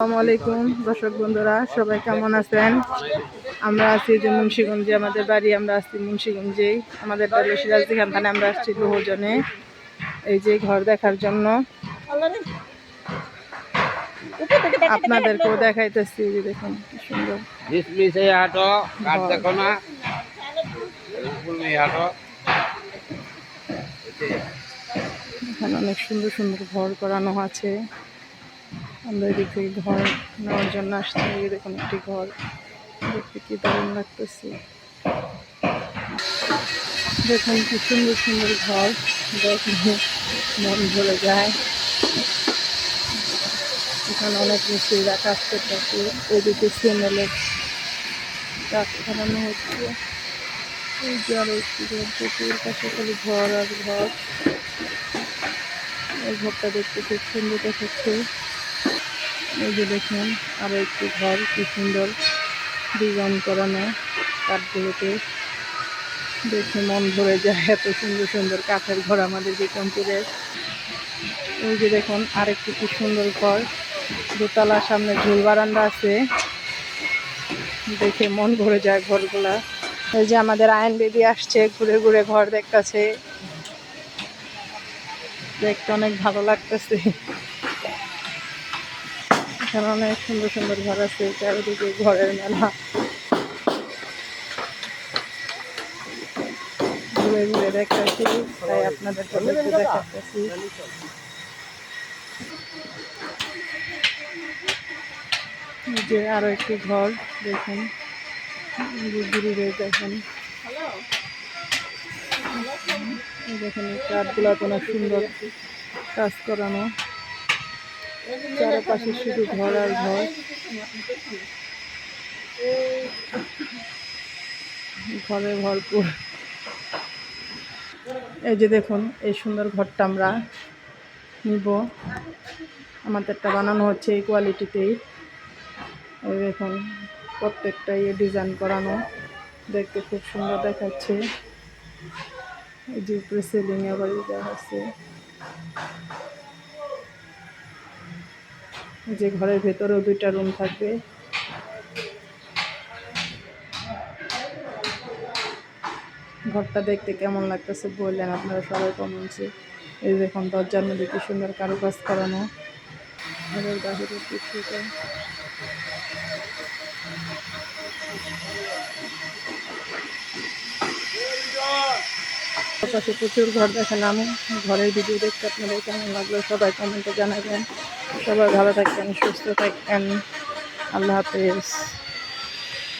আসসালামু আলাইকুম দর্শক বন্ধুরা সবাই কেমন আছেন? আমরা আছি যে মুন্সিগঞ্জে আমাদের বাড়ি আমরা আসছি মুন্সিগঞ্জেই আমাদের বাড়ি সিরাজদি খানখানে আমরা আসছি বহুজনে। এই যে ঘর দেখার জন্য। আপনাদেরকেও দেখাইতেছি যে দেখুন কি সুন্দর। এখানে অনেক সুন্দর সুন্দর ঘর করানো আছে। আমরা এদিক থেকে ঘর নেওয়ার জন্য যে দেখুন একটি ঘর। দেখতে কি দারুণ লাগতেছে। দেখুন কি সুন্দর সুন্দর ঘর, দেখলে মন ভরে যায়। এখানে অনেক মিস্ত্রিরা কাজ করতেছে ওদিকে সিমেলের কাজ করানো হচ্ছে। এই যে আরও একটি ঘর, প্রচুর পাশে খালি ঘর আর ঘর। এই ঘরটা দেখতে খুব সুন্দর দেখাচ্ছে। এই যে দেখুন, আরও একটি ঘর, কি সুন্দর ডিজাইন করানো কাঠগুলোতে দেখে মন ভরে যায় এত সুন্দর সুন্দর কাঠের ঘর আমাদের বিক্রমপুরের ওই যে দেখুন, আরেকটি কি সুন্দর ঘর। দোতলার সামনে ঝুল বারান্দা আছে। দেখে মন ভরে যায় ঘরগুলা। এই যে আমাদের আয়ন বেবি আসছে, ঘুরে ঘুরে ঘর দেখতেছে। দেখতে অনেক ভালো লাগতেছে। এখানে অনেক সুন্দর সুন্দর ঘর আছে, চারিদিকে ঘরের মেলা। ঘুরে ঘুরে দেখতেছি তাই আপনাদের একটু দেখাতেছি যে আরও একটি ঘর, দেখুন। দূরে দেখেন। দেখেন কাঠগুলা তো অনেক সুন্দর কাজ করানো। চারপাশে শুধু ঘর আর ঘর। ঘরে ভরপুর। এই যে দেখুন, এই সুন্দর ঘরটা আমরা নিব। আমাদেরটা বানানো হচ্ছে এই কোয়ালিটিতেই দেখুন প্রত্যেকটা ইয়ে ডিজাইন করানো। দেখতে খুব সুন্দর দেখাচ্ছে। এই যে উপরে সিলিং আবার দেওয়া এই যে ঘরের ভেতরেও দুইটা রুম থাকবে। ঘরটা দেখতে কেমন লাগতেছে বললেন আপনারা সবাই কমেন্টসে এই দেখুন দরজার মধ্যে কি সুন্দর কারুকাজ করানো। ঘরের বাহিরের কিছুটা পাশে প্রচুর ঘর দেখেন আমি। ঘরের ভিডিও দেখতে আপনাদের কেমন লাগল সবাই কমেন্টে জানাবেন। সবাই ভালো থাকবেন, সুস্থ থাকবেন। আল্লাহ হাফেজ।